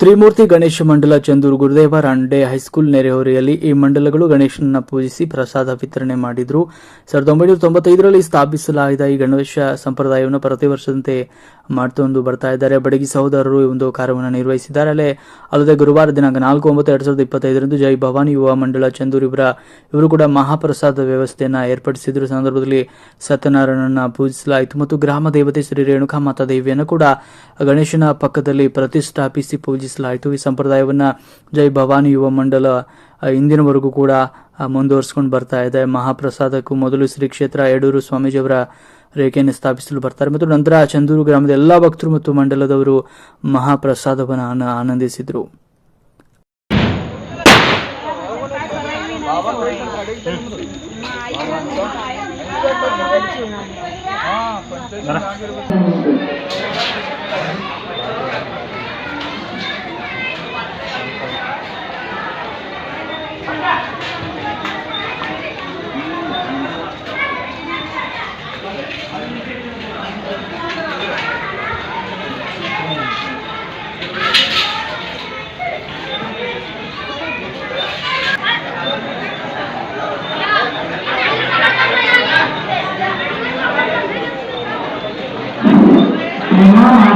ತ್ರಿಮೂರ್ತಿ ಗಣೇಶ ಮಂಡಲ ಚಂದೂರು ಗುರುದೇವ ರಾಂಡೆ ಹೈಸ್ಕೂಲ್ ನೆರೆಹೊರೆಯಲ್ಲಿ ಈ ಮಂಡಲಗಳು ಗಣೇಶನನ್ನ ಪೂಜಿಸಿ ಪ್ರಸಾದ ವಿತರಣೆ ಮಾಡಿದ್ರು. ಸಾವಿರದ ಒಂಬೈನೂರ ತೊಂಬತ್ತೈದರಲ್ಲಿ ಸ್ಥಾಪಿಸಲಾದ ಈ ಗಣೇಶ ಸಂಪ್ರದಾಯವನ್ನು ಪ್ರತಿ ವರ್ಷದಂತೆ ಮಾಡ್ತೊಂದು ಬರ್ತಾ ಇದ್ದಾರೆ. ಬಡಗಿ ಸಹೋದರರು ಈ ಒಂದು ಕಾರ್ಯವನ್ನು ನಿರ್ವಹಿಸಿದ್ದಾರೆ. ಅಲ್ಲೇ ಅಲ್ಲದೆ ಗುರುವಾರ ದಿನಾಂಕ ನಾಲ್ಕು ಒಂಬತ್ತು ಎರಡ್ ಸಾವಿರದ ಇಪ್ಪತ್ತೈದರಂದು ಜೈ ಭವಾನಿ ಯುವ ಮಂಡಲ ಚಂದೂರು ಇವರ ಇವರು ಕೂಡ ಮಹಾಪ್ರಸಾದ ವ್ಯವಸ್ಥೆಯನ್ನು ಏರ್ಪಡಿಸಿದ್ರು. ಸಂದರ್ಭದಲ್ಲಿ ಸತ್ಯನಾರಾಯಣನ ಪೂಜಿಸಲಾಯಿತು. ಮತ್ತು ಗ್ರಾಮ ದೇವತೆ ಶ್ರೀ ರೇಣುಕಾ ಮಾತಾ ದೇವಿಯನ್ನು ಕೂಡ ಗಣೇಶನ ಪಕ್ಕದಲ್ಲಿ ಪ್ರತಿಷ್ಠಾಪಿಸಿ ಪೂಜಿಸಲಾಯಿತು ಈ ಸಂಪ್ರದಾಯವನ್ನ ಜೈ ಭವಾನಿ ಯುವ ಮಂಡಲ ಇಂದಿನವರೆಗೂ ಕೂಡ ಮುಂದುವರಿಸಿಕೊಂಡು ಬರ್ತಾ ಇದೆ. ಮಹಾಪ್ರಸಾದಕ್ಕೂ ಮೊದಲು ಶ್ರೀ ಕ್ಷೇತ್ರ ಯಡೂರು ಸ್ವಾಮೀಜಿಯವರ ರೇಖೆಯನ್ನು ಸ್ಥಾಪಿಸಲು ಬರ್ತಾರೆ. ಮತ್ತು ನಂತರ ಚಂದೂರು ಗ್ರಾಮದ ಎಲ್ಲಾ ಭಕ್ತರು ಮತ್ತು ಮಂಡಲದವರು ಮಹಾಪ್ರಸಾದವನ್ನು ಆನಂದಿಸಿದ್ರು.